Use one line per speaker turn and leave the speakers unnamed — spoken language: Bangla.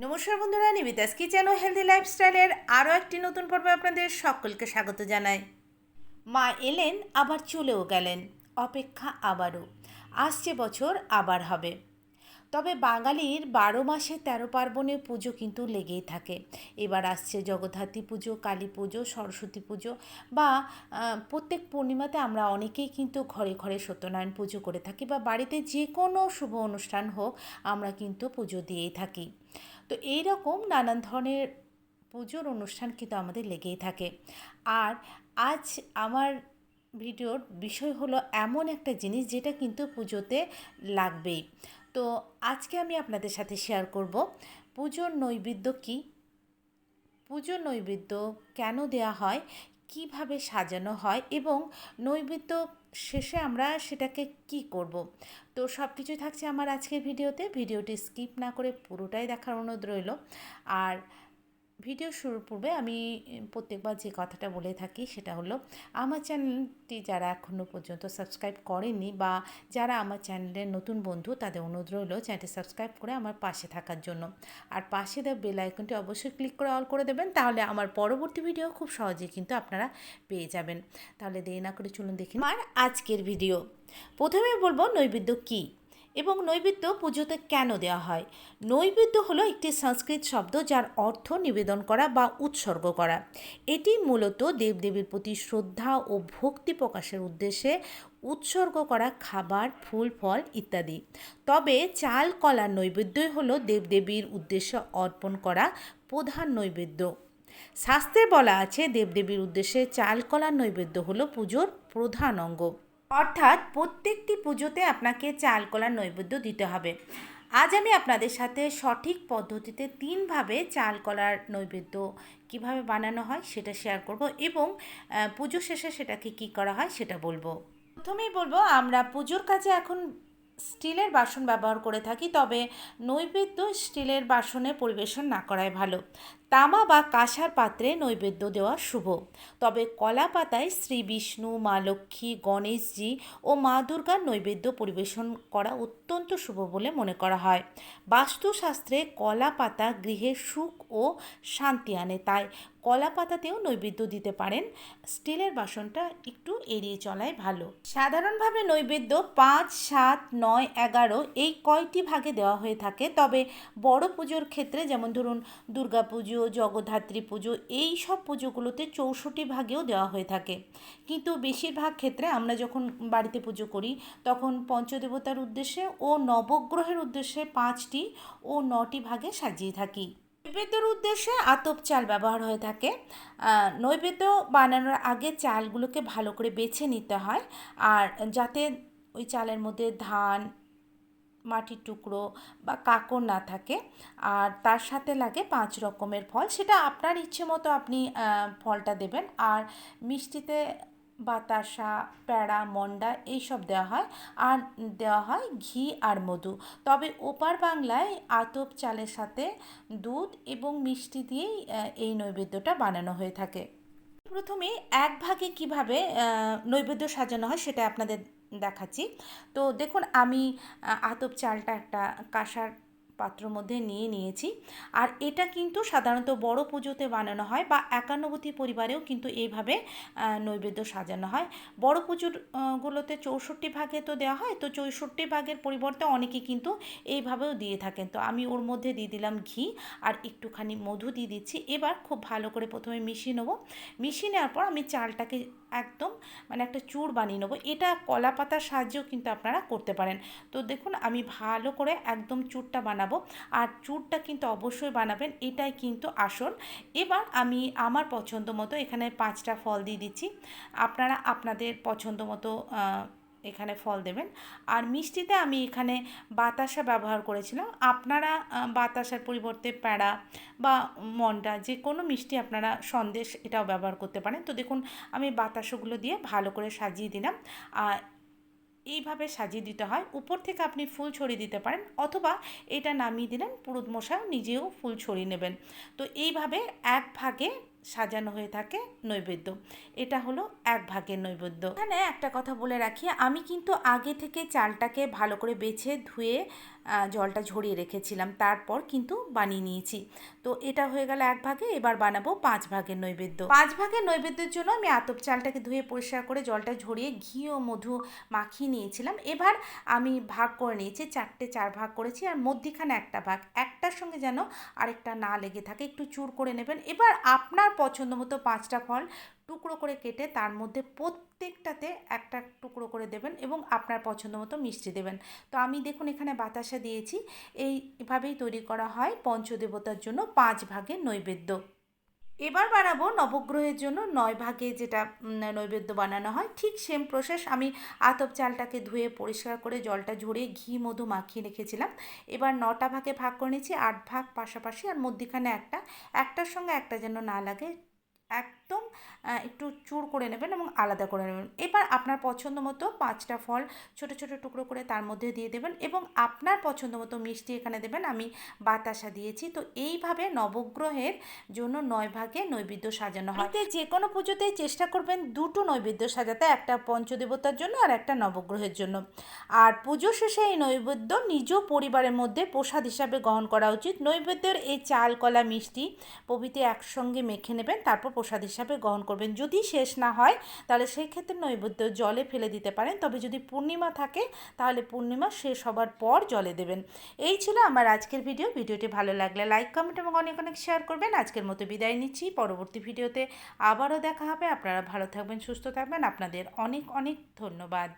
নমস্কার বন্ধুরা নিবিতাস কিচেন ও হেলদি লাইফস্টাইলের আরও একটি নতুন পর্বে আপনাদের সকলকে স্বাগত জানাই। মা এলেন, আবার চলেও গেলেন। অপেক্ষা আবারও। আসছে বছর আবার হবে। তবে বাঙালির বারো মাসে তেরো পার্বণে পুজো কিন্তু লেগেই থাকে। এবার আসছে জগদ্ধাত্রী পুজো, কালী পুজো, সরস্বতী পুজো বা প্রত্যেক পূর্ণিমাতে আমরা অনেকেই কিন্তু ঘরে ঘরে সত্যনারায়ণ পুজো করে থাকি বা বাড়িতে যে কোনো শুভ অনুষ্ঠান হোক, আমরা কিন্তু পুজো দিয়েই থাকি। তো এই রকম নানান ধরনের পুজোর অনুষ্ঠান কিন্তু আমাদের লেগেই থাকে। আর আজ আমার ভিডিওর বিষয় হলো এমন একটা জিনিস যেটা কিন্তু পুজোতে লাগবেই। তো আজকে আমি আপনাদের সাথে শেয়ার করব, পুজোর নৈবেদ্য কী? পুজোর নৈবেদ্য কেন দেয়া হয়? কীভাবে সাজানো হয় এবং নৈবেদ্য শেষে আমরা সেটাকে কি করব? তো সব কিছুই থাকছে আমার আজকের ভিডিওতে। ভিডিওটি স্কিপ না করে পুরোটাই দেখার অনুরোধ রইল। আর ভিডিও শুরুর পূর্বে আমি প্রত্যেকবার যে কথাটা বলে থাকি সেটা হলো, আমার চ্যানেলটি যারা এখনও পর্যন্ত সাবস্ক্রাইব করেনি বা যারা আমার চ্যানেলের নতুন বন্ধু, তাদের অনুরোধ রইল চ্যানেলটি সাবস্ক্রাইব করে আমার পাশে থাকার জন্য। আর পাশে দেওয়া বেল আইকনটি অবশ্যই ক্লিক করে অল করে দেবেন, তাহলে আমার পরবর্তী ভিডিও খুব সহজেই কিন্তু আপনারা পেয়ে যাবেন। তাহলে দেরি না করে চলুন দেখি আমার আজকের ভিডিও, প্রথমে বলব নৈবেদ্য কী? এবং নৈবেদ্য পুজোতে কেন দেওয়া হয়? নৈবেদ্য হলো একটি সংস্কৃত শব্দ যার অর্থ নিবেদন করা বা উৎসর্গ করা। এটি মূলত দেবদেবীর প্রতি শ্রদ্ধা ও ভক্তি প্রকাশের উদ্দেশ্যে উৎসর্গ করা খাবার, ফুল, ফল ইত্যাদি। তবে চাল, কলার নৈবেদ্যই হলো দেবদেবীর উদ্দেশ্যে অর্পণ করা প্রধান নৈবেদ্য। শাস্ত্রে বলা আছে, দেবদেবীর উদ্দেশ্যে চাল, কলার নৈবেদ্য হলো পুজোর প্রধান অঙ্গ। অর্থাৎ প্রত্যেকটি পুজোতে আপনাকে চাল কলার নৈবেদ্য দিতে হবে। আজ আমি আপনাদের সাথে সঠিক পদ্ধতিতে তিনভাবে চাল কলার নৈবেদ্য কীভাবে বানানো হয় সেটা শেয়ার করব এবং পুজো শেষে সেটাকে কি করা হয় সেটা বলব। প্রথমেই বলব, আমরা পুজোর কাজে এখন স্টিলের বাসন ব্যবহার করে থাকি, তবে নৈবেদ্য স্টিলের বাসনে পরিবেশন না করাই ভালো। তামা বা কাঁসার পাত্রে নৈবেদ্য দেওয়া শুভ। তবে কলা পাতায় শ্রী বিষ্ণু, মা লক্ষ্মী, গণেশজি ও মা দুর্গার নৈবেদ্য পরিবেশন করা অত্যন্ত শুভ বলে মনে করা হয়। বাস্তুশাস্ত্রে কলা পাতা গৃহে সুখ ও শান্তি আনে, তাই কলা পাতাতেও নৈবেদ্য দিতে পারেন। স্টিলের বাসনটা একটু এড়িয়ে চলাই ভালো। সাধারণভাবে নৈবেদ্য পাঁচ, সাত, নয়, এগারো এই কয়টি ভাগে দেওয়া হয়ে থাকে। তবে বড় পুজোর ক্ষেত্রে যেমন ধরুন দুর্গা পুজো জগদ্ধাত্রী পুজো, এই সব পুজোগুলোতে চৌষট্টি ভাগেও দেওয়া হয়ে থাকে। কিন্তু বেশিরভাগ ক্ষেত্রে আমরা যখন বাড়িতে পুজো করি, তখন পঞ্চদেবতার উদ্দেশ্যে ও নবগ্রহের উদ্দেশ্যে পাঁচটি ও নটি ভাগে সাজিয়ে থাকি। নৈবেদ্যর উদ্দেশ্যে আতপ চাল ব্যবহার হয়ে থাকে। নৈবেদ্য বানানোর আগে চালগুলোকে ভালো করে বেছে নিতে হয়। আর যাতে ওই চালের মধ্যে ধান মাটির টুকরো বা কাকর না থাকে। আর তার সাথে লাগে পাঁচ রকমের ফল। সেটা আপনার ইচ্ছে মতো আপনি ফলটা দেবেন। আর মিষ্টিতে বাতাসা, প্যাড়া, মন্ডা এইসব দেওয়া হয়। আর দেওয়া হয় ঘি আর মধু। তবে ওপার বাংলায় আতপ চালের সাথে দুধ এবং মিষ্টি দিয়েই এই নৈবেদ্যটা বানানো হয়ে থাকে। প্রথমে এক ভাগে কীভাবে নৈবেদ্য সাজানো হয় সেটা আপনাদের দেখাচ্ছি। তো দেখুন, আমি আতপ চালটা একটা কাঁসার পাত্রর মধ্যে নিয়ে নিয়েছি। আর এটা কিন্তু সাধারণত বড় পুজোতে বানানো হয় বা একান্নবতী পরিবারেও কিন্তু এইভাবে নৈবেদ্য সাজানো হয়। বড় পুজোর গুলোতে চৌষট্টি ভাগে তো দেওয়া হয়, তো চৌষট্টি ভাগের পরিবর্তে অনেকে কিন্তু এইভাবেও দিয়ে থাকেন। তো আমি ওর মধ্যে দিয়ে দিলাম ঘি আর একটুখানি মধু দিয়ে দিচ্ছি। এবার খুব ভালো করে প্রথমে মিশিয়ে নেব। মিশিয়ে নেওয়ার পর আমি চালটাকে একদম মানে একটা চূড় বানিয়ে নেব। এটা কলা পাতার সাহায্যেও কিন্তু আপনারা করতে পারেন। তো দেখুন, আমি ভালো করে একদম চূড়টা বানাবো। আর চূড়টা কিন্তু অবশ্যই বানাবেন, এটাই কিন্তু আসল। এবার আমি আমার পছন্দ মতো এখানে পাঁচটা ফল দিয়ে দিচ্ছি। আপনারা আপনাদের পছন্দ মতো এখানে ফল দেবেন। আর মিষ্টিতে আমি এখানে বাতাসা ব্যবহার করেছিলাম। আপনারা বাতাসার পরিবর্তে প্যাড়া বা মন্ডা যে কোনো মিষ্টি আপনারা সন্দেশ এটাও ব্যবহার করতে পারেন। তো দেখুন, আমি বাতাসাগুলো দিয়ে ভালো করে সাজিয়ে দিলাম। আর এইভাবে সাজিয়ে দিতে হয়। উপর থেকে আপনি ফুল ছড়িয়ে দিতে পারেন অথবা এটা নামিয়ে দিলেন পুরুত মশাই, নিজেও ফুল ছড়িয়ে নেবেন। তো এইভাবে এক ভাগে সাজানো হয়ে থাকে নৈবেদ্য। এটা হলো এক ভাগের নৈবেদ্য। এখানে একটা কথা বলে রাখি, আমি কিন্তু আগে থেকে চালটাকে ভালো করে বেছে ধুয়ে জলটা ঝরিয়ে রেখেছিলাম, তারপর কিন্তু বানিয়ে নিয়েছি। তো এটা হয়ে গেল এক ভাগে, এবার বানাবো পাঁচ ভাগের নৈবেদ্য। পাঁচ ভাগের নৈবেদ্যের জন্য আমি আতপ চালটাকে ধুয়ে পরিষ্কার করে জলটা ঝরিয়ে ঘি ও মধু মাখিয়ে নিয়েছিলাম। এবার আমি ভাগ করে নিয়েছি, চারটে চার ভাগ করেছি, আর মধ্যিখানে একটা ভাগ। একটার সঙ্গে যেন আরেকটা না লেগে থাকে, একটু চুর করে নেবেন। এবার আপনার পছন্দ মতো পাঁচটা ফল টুকরো করে কেটে তার মধ্যে প্রত্যেকটাতে একটা টুকরো করে দেবেন এবং আপনার পছন্দ মতো মিষ্টি দেবেন। তো আমি দেখুন এখানে বাতাসা দিয়েছি। এইভাবেই তৈরি করা হয় পঞ্চদেবতার জন্য পাঁচ ভাগের নৈবেদ্য। এবার বানাবো নবগ্রহের জন্য নয় ভাগে যেটা নৈবেদ্য বানানো হয়। ঠিক সেম প্রসেস আমি আতপ চালটাকে ধুয়ে পরিষ্কার করে জলটা ঝরিয়ে ঘি, মধু মাখিয়ে রেখেছিলাম। এবার নটা ভাগে ভাগ করে নিয়েছি, আট ভাগ পাশাপাশি আর মধ্যিখানে একটা। একটার সঙ্গে একটা যেন না লাগে একদম একটু চুর করে নেবেন এবং আলাদা করে নেবেন। এবার আপনার পছন্দ মতো পাঁচটা ফল ছোট ছোট টুকরো করে তার মধ্যে দিয়ে দেবেন এবং আপনার পছন্দ মতো মিষ্টি এখানে দেবেন, আমি বাতাসা দিয়েছি। তো এইভাবে নবগ্রহের জন্য নয় ভাগে নৈবেদ্য সাজানো হয়। যে কোনো পুজোতেই চেষ্টা করবেন দুটো নৈবেদ্য সাজাতে, একটা পঞ্চদেবতার জন্য আর একটা নবগ্রহের জন্য। আর পুজো শেষে এই নৈবেদ্য নিজ পরিবারের মধ্যে প্রসাদ হিসাবে গ্রহণ করা উচিত। নৈবেদ্যের এই চাল, কলা, মিষ্টি প্রভৃতি একসঙ্গে মেখে নেবেন, তারপর প্রসাদ হিসাবে গ্রহণ করবেন। যদি শেষ না হয়, তাহলে সেই ক্ষেত্রে নৈবেদ্য জলে ফেলে দিতে পারেন। তবে যদি পূর্ণিমা থাকে, তাহলে পূর্ণিমা শেষ হবার পর জলে দেবেন। এই ছিল আমার আজকের ভিডিও। ভিডিওটি ভালো লাগলে লাইক, কমেন্ট এবং অনেক অনেক শেয়ার করবেন। আজকের মতো বিদায় নিচ্ছি। পরবর্তী ভিডিওতে আবারও দেখা হবে। আপনারা ভালো থাকবেন, সুস্থ থাকবেন। আপনাদের অনেক অনেক ধন্যবাদ।